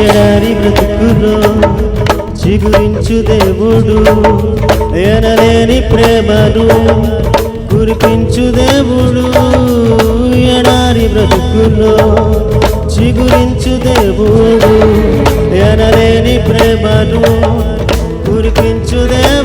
ఎడారి బ్రతుకులో చిగురించు దేవుడు ఎనలేని ప్రేమను కురిపించు దేవుడు. ఎడారి బ్రతుకులో చిగురించు దేవుడు ఎనలేని ప్రేమను కురిపించు దేవుడు.